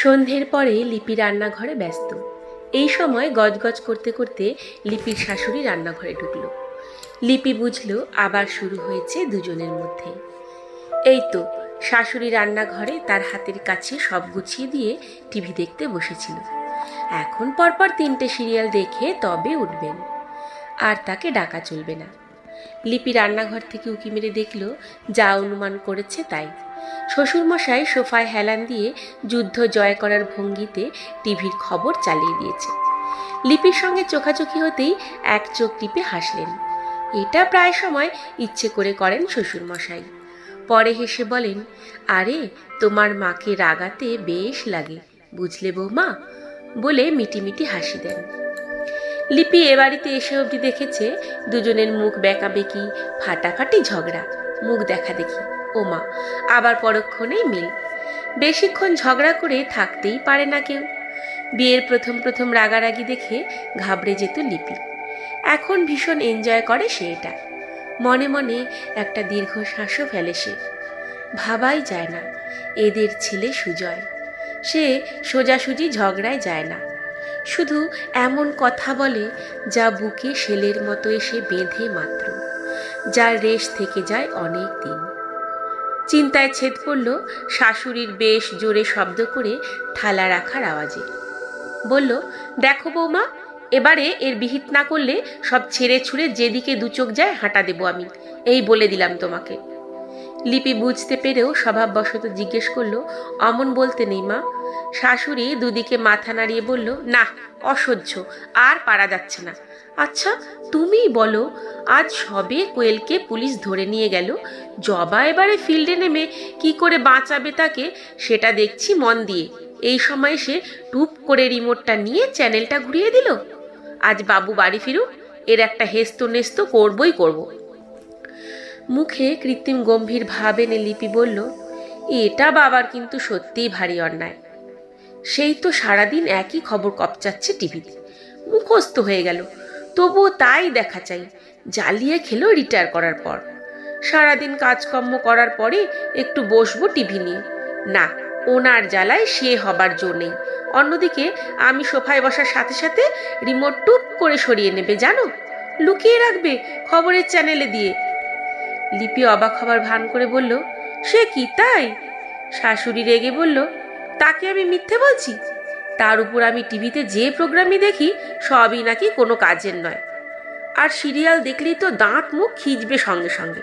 সন্ধ্যের পরে লিপি রান্নাঘরে ব্যস্ত। এই সময় গজগজ করতে করতে লিপির শাশুড়ি রান্নাঘরে ঢুকলো। লিপি বুঝলো আবার শুরু হয়েছে দুজনের মধ্যে। এই তো, শাশুড়ি রান্নাঘরে তার হাতের কাছে সব গুছিয়ে দিয়ে টিভি দেখতে বসেছিল। এখন পরপর তিনটে সিরিয়াল দেখে তবে উঠবেন। আর তাকে ডাকা চলবে না। লিপি রান্নাঘর থেকে উকি মেরে দেখল, যা অনুমান করেছে তাই। শ্বশুরমশাই সোফায় হেলান দিয়ে যুদ্ধ জয় করার ভঙ্গিতে টিভির খবর চালিয়ে দিয়েছে লিপির সঙ্গে চোখাচোখি হতেই এক চোখ টিপে হাসলেন। এটা প্রায় সময় ইচ্ছে করে করেন শ্বশুরমশাই। পরে হেসে বলেন, আরে, তোমার মাকে রাগাতে বেশ লাগে, বুঝলে বৌমা? বলে মিটিমিটি হাসি দেন। লিপি এ বাড়িতে এসে অবধি দেখেছে দুজনের মুখ বেঁকাবেকি, ফাটাফাটি ঝগড়া, মুখ দেখা দেখি। ওমা, আবার পরক্ষণেই মিল। বেশিক্ষণ ঝগড়া করে থাকতেই পারে না কেউ। বিয়ের প্রথম প্রথম রাগারাগি দেখে ঘাবড়ে যেত লিপি। এখন ভীষণ এনজয় করে সে এটা। মনে মনে একটা দীর্ঘ শ্বাসও ফেলে সে। ভাবাই যায় না, এদের ছেলে সুজয়। সে সোজাসুজি ঝগড়ায় যায় না। শুধু এমন কথা বলে যা বুকে শেলের মতো এসে বেঁধে মাত্র, যার রেশ থেকে যায় অনেক দিন। চিন্তায় ছেদ পড়ল শাশুড়ির বেশ জোরে শব্দ করে থালা রাখার আওয়াজে। বলল, দেখো বৌমা, এবারে এর বিহিত না করলে সব ছেড়ে ছুঁড়ে যেদিকে দু চোখ যায় হাঁটা দেবো আমি। এই বলে দিলাম তোমাকে। লিপি বুঝতে পেরেও স্বভাববশত জিজ্ঞেস করল, অমন বলতে নেই মা শাশুড়ি দুদিকে মাথা নাড়িয়ে বলল, না, অসহ্য, আর পারা যাচ্ছে না। আচ্ছা তুমিই বলো, আজ সবে কোয়েলকে পুলিশ ধরে নিয়ে গেল। জবা এবারে ফিল্ডে নেমে কি করে বাঁচাবে তাকে, সেটা দেখছি মন দিয়ে। এই সময় সে টুপ করে রিমোটটা নিয়ে চ্যানেলটা ঘুরিয়ে দিল। আজ বাবু বাড়ি ফিরুক, এর একটা হেস্ত নেস্ত করবই করব। মুখে কৃত্রিম গম্ভীর ভাব এনে লিপি বলল, এটা বাবার কিন্তু সত্যিই ভারী অন্যায়। সেই তো সারাদিন একই খবর কপচাচ্ছে টিভিতে। মুখস্থ হয়ে গেল। তবুও তাই দেখা চাই। জ্বালিয়ে খেলো রিটায়ার করার পর। সারাদিন কাজকর্ম করার পরে একটু বসবো টিভি নিয়ে। না, ওনার জ্বালায় সে হবার জো নেই। অন্যদিকে আমি সোফায় বসার সাথে সাথে রিমোট টুপ করে সরিয়ে নেবে, জানো? লুকিয়ে রাখবে খবরের চ্যানেলে দিয়ে। লিপি অবাক হবার ভান করে বলল, সে কি তাই? শাশুড়ি রেগে বলল তাকে আমি মিথ্যে বলছি? তার উপর আমি টিভিতে যে প্রোগ্রামই দেখি, সবই নাকি কোনো কাজের নয়। আর সিরিয়াল দেখলেই তো দাঁত মুখ খিঁচবে সঙ্গে সঙ্গে।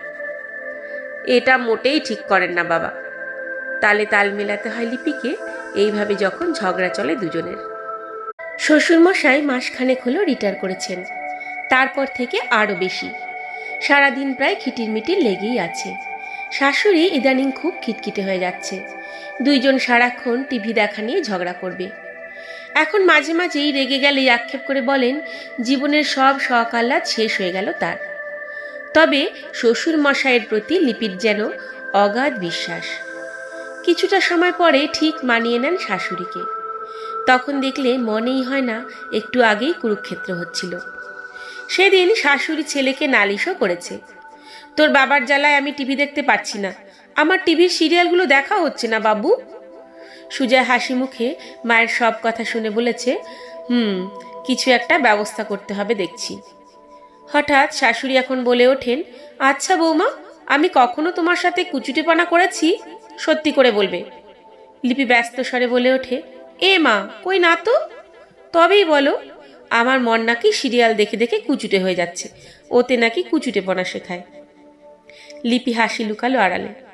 এটা মোটেই ঠিক করেন না বাবা। তালে তাল মেলাতে হয় লিপিকে, এইভাবে যখন ঝগড়া চলে দুজনের। শ্বশুরমশাই মাসখানেক হলো রিটায়ার করেছেন। তারপর থেকে আরও বেশি। সারাদিন প্রায় খিটির মিটির লেগেই আছে। শাশুড়ি ইদানিং খুব খিটখিটে হয়ে যাচ্ছে। দুইজন সারাক্ষণ টিভি দেখা নিয়ে ঝগড়া করবে। এখন মাঝে মাঝেই রেগে গেলে আক্ষেপ করে বলেন, জীবনের সব শখ শেষ হয়ে গেল তার। তবে শ্বশুর মশাইয়ের প্রতি লিপির যেন অগাধ বিশ্বাস। কিছুটা সময় পরে ঠিক মানিয়ে নেন শাশুড়িকে। তখন দেখলে মনেই হয় না, একটু আগেই কুরুক্ষেত্র হচ্ছিল। সেদিন শাশুড়ি ছেলেকে নালিশও করেছে। তোর বাবার জ্বালায় আমি টিভি দেখতে পাচ্ছি না। আমার টিভির সিরিয়ালগুলো দেখা হচ্ছে না, বাবু? সুজয় হাসি মুখে মায়ের সব কথা শুনে বলেছে, হুম, কিছু একটা ব্যবস্থা করতে হবে দেখছি। হঠাৎ শাশুড়ি এখন বলে ওঠেন আচ্ছা বৌমা, আমি কখনো তোমার সাথে কুচুটেপনা করেছি? সত্যি করে বলবে। লিপি ব্যস্ত স্বরে বলে ওঠে, এ মা, কই না তো? তবেই বলো, আমার মন নাকি সিরিয়াল দেখে দেখে কুচুটে হয়ে যাচ্ছে, ওতে নাকি কুচুটে পনা শেখায়। লিপি হাসি লুকালো আড়ালে।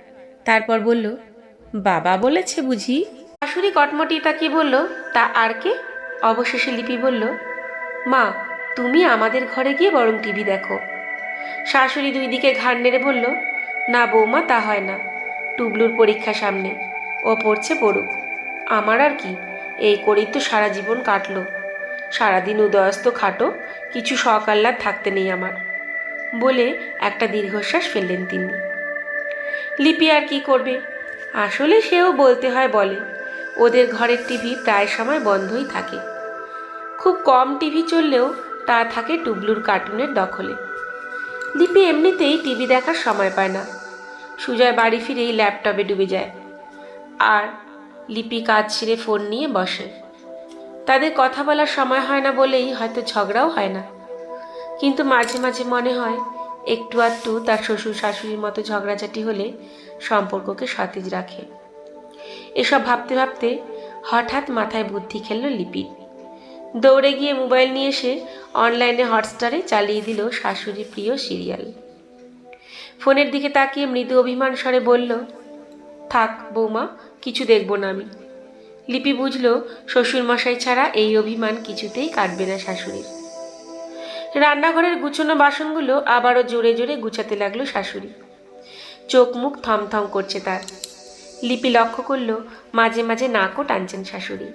তারপর বলল, বাবা বলেছে বুঝি? শাশুড়ি কটমটি তাকিয়ে বলল, তা আর কে? অবশেষে লিপি বলল, মা, তুমি আমাদের ঘরে গিয়ে বরং টিভি দেখো। শাশুড়ি দুই দিকে ঘাড় নেড়ে বলল, না বৌমা, তা হয় না। টুবলুর পরীক্ষা সামনে। ও পড়ছে পড়ুক। আমার আর কি, এই করেই তো সারা জীবন কাটলো। সারাদিন উদয়স্ত খাটো, কিছু আহ্লাদ থাকতে নেই আমার। বলে একটা দীর্ঘশ্বাস ফেললেন তিনি। লিপি আর কি করবে? আসলে সেও বলতে হয় বলে। ওদের ঘরের টিভি প্রায় সময় বন্ধই থাকে। খুব কম টিভি চললেও তা থাকে টুবলুর কার্টুনের দখলে। লিপি এমনিতেই টিভি দেখার সময় পায় না। সুজয় বাড়ি ফিরেই ল্যাপটপে ডুবে যায়। আর লিপি কাজ ছিঁড়ে ফোন নিয়ে বসে। তাদের কথা বলার সময় হয় না বলেই হয়তো ঝগড়াও হয় না। কিন্তু মাঝে মাঝে মনে হয় একটু আধটু তার শ্বশুর শাশুড়ির মতো ঝগড়াঝাটি হলে সম্পর্ককে সতেজ রাখে। এসব ভাবতে ভাবতে হঠাৎ মাথায় বুদ্ধি খেলল লিপির দৌড়ে গিয়ে মোবাইল নিয়ে এসে অনলাইনে হটস্টারে চালিয়ে দিল শাশুড়ি প্রিয় সিরিয়াল। ফোনের দিকে তাকিয়ে মৃদু অভিমান স্বরে বলল, থাক বৌমা, কিছু দেখব না আমি। লিপি বুঝল, শ্বশুরমশাই ছাড়া এই অভিমান কিছুতেই কাটবে না শাশুড়ির। রান্নাঘরের গুছানো বাসনগুলো আবারও জোরে জোরে গুছাতে লাগল শাশুড়ি। চোখ মুখ থমথম করছে তার। লিপি লক্ষ্য করল, মাঝে মাঝে নাকও টানছেন শাশুড়ি।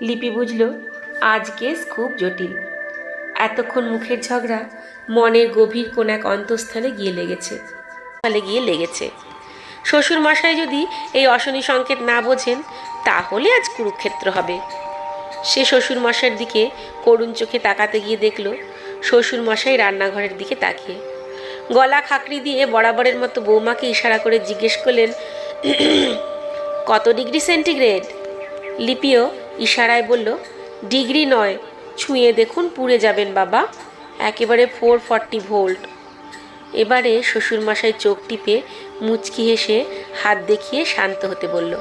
লিপি বুঝল, আজ কেস খুব জটিল। এতক্ষণ মুখের ঝগড়া মনের গভীর কোন এক অন্তঃস্থানে গিয়ে লেগেছে। ফলে গিয়ে লেগেছে। শ্বশুর মশাই যদি এই অশনি সংকেত না বোঝেন, তাহলে আজ কুরুক্ষেত্র হবে। সে শ্বশুর মশাইয়ের দিকে করুণ চোখে তাকাতে গিয়ে দেখল শ্বশুর মশাই রান্নাঘরের দিকে তাকিয়ে। গলা খাকড়ি দিয়ে বরাবরের মতো বৌমাকে ইশারা করে জিজ্ঞেস করলেন, কত ডিগ্রি সেন্টিগ্রেড? লিপিও ইশারায় বলল, ডিগ্রি নয়, ছুঁয়ে দেখুন পুড়ে যাবেন বাবা, একেবারে ফোর ফর্টি ভোল্ট। এবারে শ্বশুরমশাই চোখ টিপে মুচকি হেসে হাত দেখিয়ে শান্ত হতে বলল।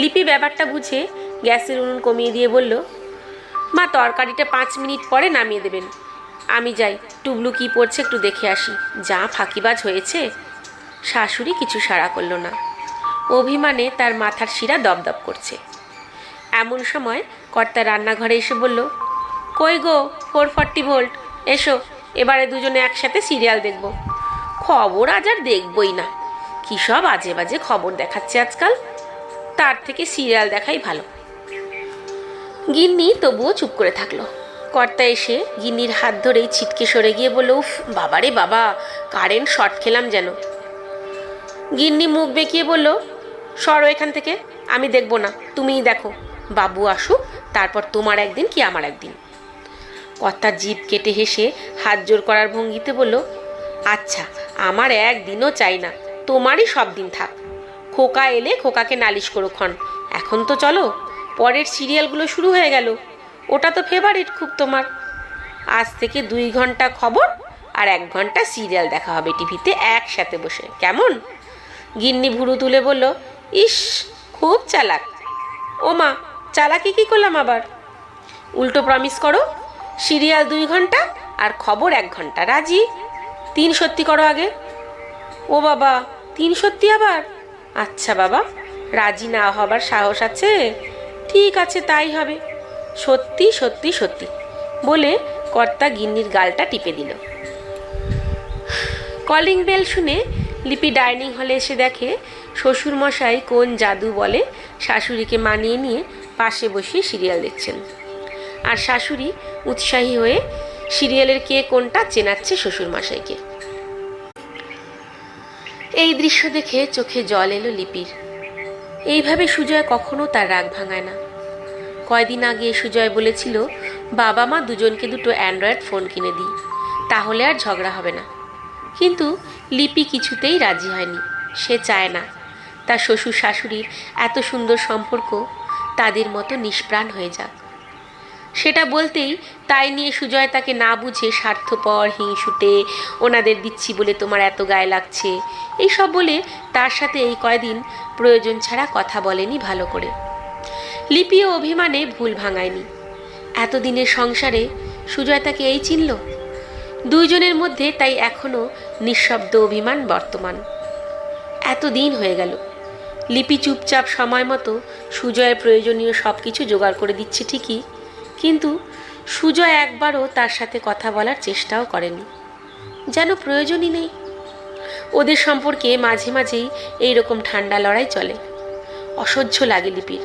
লিপি ব্যাপারটা বুঝে গ্যাসের উনুন কমিয়ে দিয়ে বলল মা তরকারিটা পাঁচ মিনিট পরে নামিয়ে দেবেন। আমি যাই টুবলু কি পড়ছে একটু দেখে আসি। যা ফাঁকিবাজ হয়েছে, শাশুড়ি কিছু সাড়া করল না। অভিমানে তার মাথার শিরা দপদপ করছে। এমন সময় কর্তা রান্নাঘরে এসে বলল, কই গো, ফোর ফর্টি ভোল্ট, এসো, এবারে দুজনে একসাথে সিরিয়াল দেখব। খবর আজ আর দেখবই না। কী সব আজে বাজে খবর দেখাচ্ছে আজকাল? তার থেকে সিরিয়াল দেখাই ভালো। গিন্নি তবুও চুপ করে থাকল। কর্তা এসে গিন্নির হাত ধরেই ছিটকে সরে গিয়ে বলল, উফ, বাবারে বাবা, কারেন্ট শর্ট খেলাম যেন। গিন্নি মুখ বেঁকিয়ে বলল, সরো এখান থেকে, আমি দেখব না, তুমিই দেখো। বাবু আসুক, তারপর তোমার একদিন কি আমার একদিন। কর্তা জিভ কেটে হেসে হাত জোর করার ভঙ্গিতে বলল আচ্ছা আমার একদিনও চাই না, তোমারই সব দিন থাক। খোকা এলে খোকাকে নালিশ করো ক্ষণ, এখন তো চলো। পরের সিরিয়ালগুলো শুরু হয়ে গেল। ওটা তো ফেভারিট খুব তোমার। আজ থেকে দুই ঘণ্টা খবর আর এক ঘণ্টা সিরিয়াল দেখা হবে টিভিতে একসাথে বসে। কেমন? গিন্নি ভুরু তুলে বলল, ইস, খুব চালাক। ও মা, চালাকি কি করলাম আবার? উল্টো প্রমিস করো, সিরিয়াল দুই ঘণ্টা আর খবর এক ঘণ্টা। রাজি? তিন সত্যি করো আগে। ও বাবা, তিন সত্যি আবার? আচ্ছা বাবা, রাজি না হবার সাহস আছে? ঠিক আছে, তাই হবে। সত্যি সত্যি সত্যি, বলে কর্তা গিন্নির গালটা টিপে দিল। কলিং বেল শুনে লিপি ডাইনিং হলে এসে দেখে শ্বশুরমশাই কোন জাদু বলে শাশুড়িকে মানিয়ে নিয়ে পাশে বসিয়ে সিরিয়াল দেখছেন। আর শাশুড়ি উৎসাহী হয়ে সিরিয়ালের কে কোনটা চেনাচ্ছে শ্বশুরমশাইকে। এই দৃশ্য দেখে চোখে জল এলো লিপির। এইভাবে সুজয় কখনো তার রাগ ভাঙায় না। কয়দিন আগে সুজয় বলেছিল, বাবা মা দুজনকে দুটো অ্যান্ড্রয়েড ফোন কিনে দিই, তাহলে আর ঝগড়া হবে না। কিন্তু লিপি কিছুতেই রাজি হয়নি, সে চায় না। তার শ্বশুর শাশুড়ির এত সুন্দর সম্পর্ক তাদের মতো নিষ্প্রাণ হয়ে যাক। সেটা বলতেই তাই নিয়ে সুজয় তাকে না বুঝে স্বার্থপর হিংসুটে, ওনাদের দিচ্ছি বলে তোমার এত গায়ে লাগছে। এইসব বলে তার সাথে এই কয়দিন প্রয়োজন ছাড়া কথা বলেনি ভালো করে। লিপি ও অভিমানে ভুল ভাঙায়নি। এতদিনের সংসারে সুজয় তাকে এই চিনল? দুইজনের মধ্যে তাই এখনও নিঃশব্দ অভিমান বর্তমান। এত দিন হয়ে গেল। লিপি চুপচাপ সময় মতো সুজয়ের প্রয়োজনীয় সব কিছু জোগাড় করে দিচ্ছে ঠিকই। কিন্তু সুজয় একবারও তার সাথে কথা বলার চেষ্টাও করেনি। যেন প্রয়োজনই নেই। ওদের সম্পর্কে মাঝে মাঝেই এই রকম ঠান্ডা লড়াই চলে। অসহ্য লাগে লিপির।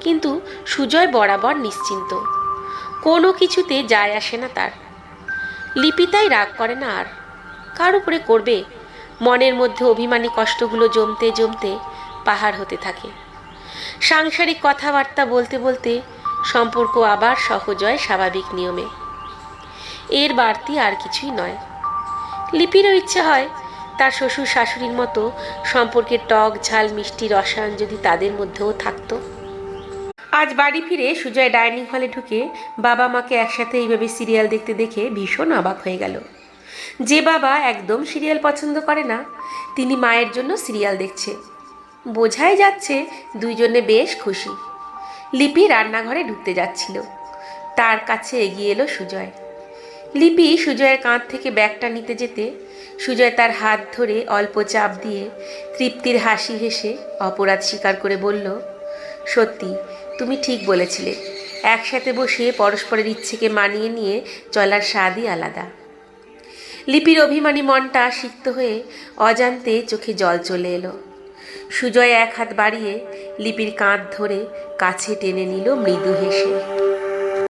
কিন্তু সুজয় বরাবর নিশ্চিন্ত। কোনো কিছুতে যায় আসে না তার। লিপি তাই রাগ করে না আর। কার উপরে করবে? মনের মধ্যে অভিমানী কষ্টগুলো জমতে জমতে পাহাড় হতে থাকে। সাংসারিক কথাবার্তা বলতে বলতে সম্পর্ক আবার সহজ হয় স্বাভাবিক নিয়মে। এর বাড়তি আর কিছুই নয়। লিপিরও ইচ্ছে হয় তার শ্বশুর শাশুড়ির মতো সম্পর্কের টক, ঝাল, মিষ্টি, রসায়ন যদি তাদের মধ্যেও থাকতো। আজ বাড়ি ফিরে সুজয় ডাইনিং হলে ঢুকে বাবা মাকে একসাথে এইভাবে সিরিয়াল দেখতে দেখে ভীষণ অবাক হয়ে গেল। যে বাবা একদম সিরিয়াল পছন্দ করে না, তিনি মায়ের জন্য সিরিয়াল দেখছে। বোঝাই যাচ্ছে দুইজনে বেশ খুশি। লিপি রান্নাঘরে ঢুকতে যাচ্ছিল। তার কাছে এগিয়ে এলো সুজয়। লিপি সুজয়ের কাঁধ থেকে ব্যাগটা নিতে যেতে সুজয় তার হাত ধরে অল্প চাপ দিয়ে তৃপ্তির হাসি হেসে অপরাধ স্বীকার করে বলল, সত্যি, তুমি ঠিক বলেছিলে। একসাথে বসে পরস্পরের ইচ্ছেকে মানিয়ে নিয়ে চলার স্বাদই আলাদা। লিপির অভিমানী মনটা সিক্ত হয়ে অজান্তে চোখে জল চলে এলো। সুজয় এক হাত বাড়িয়ে লিপির কাঁধ ধরে কাছে টেনে নিল মৃদু হেসে।